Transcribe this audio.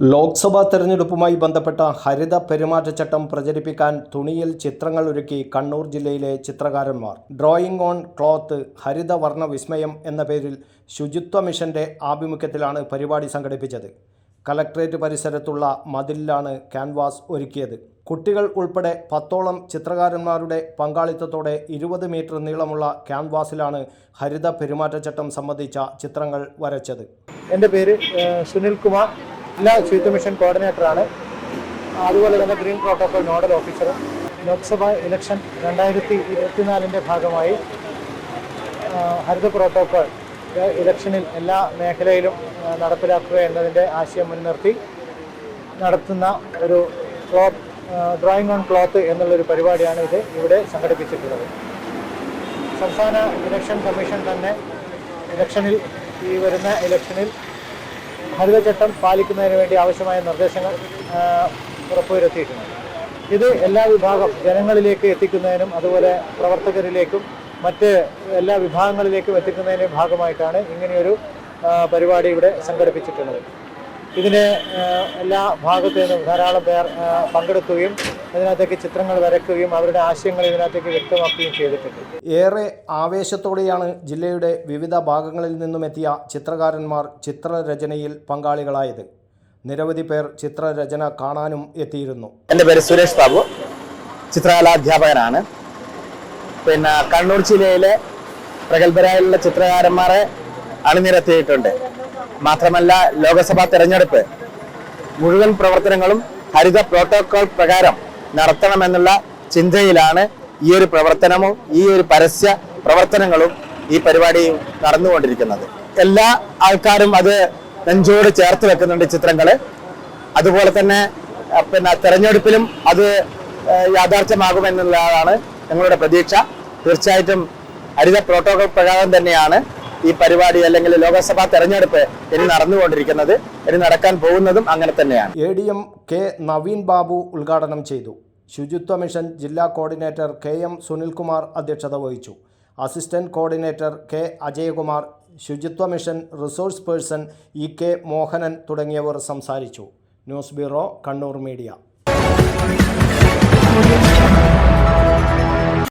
ലോക്സഭാ തെരഞ്ഞെടുപ്പുമായി ബന്ധപ്പെട്ട ഹരിത പെരുമാറ്റച്ചട്ടം പ്രചരിപ്പിക്കാൻ തുണിയിൽ ചിത്രങ്ങൾ ഒരുക്കി കണ്ണൂർ ജില്ലയിലെ ചിത്രകാരന്മാർ. ഡ്രോയിങ് ഓൺ ക്ലോത്ത് ഹരിത വർണ വിസ്മയം എന്ന പേരിൽ ശുചിത്വ മിഷന്റെ ആഭിമുഖ്യത്തിലാണ് പരിപാടി സംഘടിപ്പിച്ചത്. കലക്ട്രേറ്റ് പരിസരത്തുള്ള മതിലിലാണ് ക്യാൻവാസ് ഒരുക്കിയത്. കുട്ടികൾ ഉൾപ്പെടെ പത്തോളം ചിത്രകാരന്മാരുടെ പങ്കാളിത്തത്തോടെ ഇരുപത് മീറ്റർ നീളമുള്ള ക്യാൻവാസിലാണ് ഹരിത പെരുമാറ്റച്ചട്ടം സംബന്ധിച്ച ചിത്രങ്ങൾ വരച്ചത്. എന്റെ പേര് സുനിൽ കുമാർ ജില്ലാ ശുചിത്വ മിഷൻ കോർഡിനേറ്ററാണ്. അതുപോലെ തന്നെ ഗ്രീൻ പ്രോട്ടോകോൾ നോഡൽ ഓഫീസറും ലോക്സഭാ ഇലക്ഷൻ രണ്ടായിരത്തി ഇരുപത്തിനാലിന്റെ ഭാഗമായി ഹരിത പ്രോട്ടോകോൾ ഇലക്ഷനിൽ എല്ലാ മേഖലയിലും നടപ്പിലാക്കുക എന്നതിന്റെ ആശയം മുൻനിർത്തി നടത്തുന്ന ഒരു ക്ലോത്ത് ഡ്രോയിങ് ഓൺ ക്ലോത്ത് എന്നുള്ളൊരു പരിപാടിയാണ് ഇത് ഇവിടെ സംഘടിപ്പിച്ചിട്ടുള്ളത്. സംസ്ഥാന ഇലക്ഷൻ കമ്മീഷൻ തന്നെ ഇലക്ഷനിൽ ഈ വരുന്ന ഇലക്ഷനിൽ ഹരിതചട്ടം പാലിക്കുന്നതിന് വേണ്ടി ആവശ്യമായ നിർദ്ദേശങ്ങൾ ഉറപ്പുവരുത്തിയിട്ടുണ്ട്. ഇത് എല്ലാ വിഭാഗം ജനങ്ങളിലേക്ക് എത്തിക്കുന്നതിനും അതുപോലെ പ്രവർത്തകരിലേക്കും മറ്റ് എല്ലാ വിഭാഗങ്ങളിലേക്കും എത്തിക്കുന്നതിന്റെ ഭാഗമായിട്ടാണ് ഇങ്ങനെയൊരു പരിപാടി ഇവിടെ സംഘടിപ്പിച്ചിട്ടുള്ളത്. ഇതിന് എല്ലാ ഭാഗത്തു നിന്നും ധാരാളം പേർ പങ്കെടുക്കുകയും ഇതിനകത്തേക്ക് ചിത്രങ്ങൾ വരയ്ക്കുകയും അവരുടെ ആശയങ്ങൾ ഇതിനകത്തേക്ക് വ്യക്തമാക്കുകയും ചെയ്തിട്ടുണ്ട്. ഏറെ ആവേശത്തോടെയാണ് ജില്ലയുടെ വിവിധ ഭാഗങ്ങളിൽ നിന്നുമെത്തിയ ചിത്രകാരന്മാർ ചിത്രരചനയിൽ പങ്കാളികളായത്. നിരവധി പേർ ചിത്രരചന കാണാനും എത്തിയിരുന്നു. എന്റെ പേര് സുരേഷ് ബാബു. ചിത്രകലാധ്യാപകനാണ് പിന്നെ കണ്ണൂർ ജില്ലയിലെ പ്രഗത്ഭരായുള്ള ചിത്രകാരന്മാരെ അണിനിരത്തിയിട്ടുണ്ട്. മാത്രമല്ല ലോക്സഭാ തെരഞ്ഞെടുപ്പ് മുഴുവൻ പ്രവർത്തനങ്ങളും ഹരിത പ്രോട്ടോകോൾ പ്രകാരം നടത്തണമെന്നുള്ള ചിന്തയിലാണ് ഈ ഒരു പ്രവർത്തനവും ഈ ഒരു പരസ്യ പ്രവർത്തനങ്ങളും ഈ പരിപാടിയും നടന്നുകൊണ്ടിരിക്കുന്നത്. എല്ലാ ആൾക്കാരും അത് നെഞ്ചോട് ചേർത്ത് വെക്കുന്നുണ്ട് ചിത്രങ്ങൾ അതുപോലെ തന്നെ പിന്നെ തെരഞ്ഞെടുപ്പിലും അത് യാഥാർത്ഥ്യമാകുമെന്നുള്ളതാണ് ഞങ്ങളുടെ പ്രതീക്ഷ. തീർച്ചയായിട്ടും ഹരിത പ്രോട്ടോകോൾ പ്രകാരം തന്നെയാണ് ഈ പരിപാടി അല്ലെങ്കിൽ ലോക്സഭാ തെരഞ്ഞെടുപ്പ് ഇനി നടന്നുകൊണ്ടിരിക്കുന്നത് ഇനി നടക്കാൻ പോകുന്നതും അങ്ങനെ തന്നെയാണ്. A D M K Naveen Babu ഉദ്ഘാടനം ചെയ്തു. ശുചിത്വ മിഷൻ ജില്ലാ കോർഡിനേറ്റർ കെ എം സുനിൽകുമാർ അധ്യക്ഷത വഹിച്ചു. അസിസ്റ്റന്റ് കോർഡിനേറ്റർ കെ അജയകുമാർ ശുചിത്വ mission resource person E K Mohanan തുടങ്ങിയവർ സംസാരിച്ചു. News bureau Kannur media.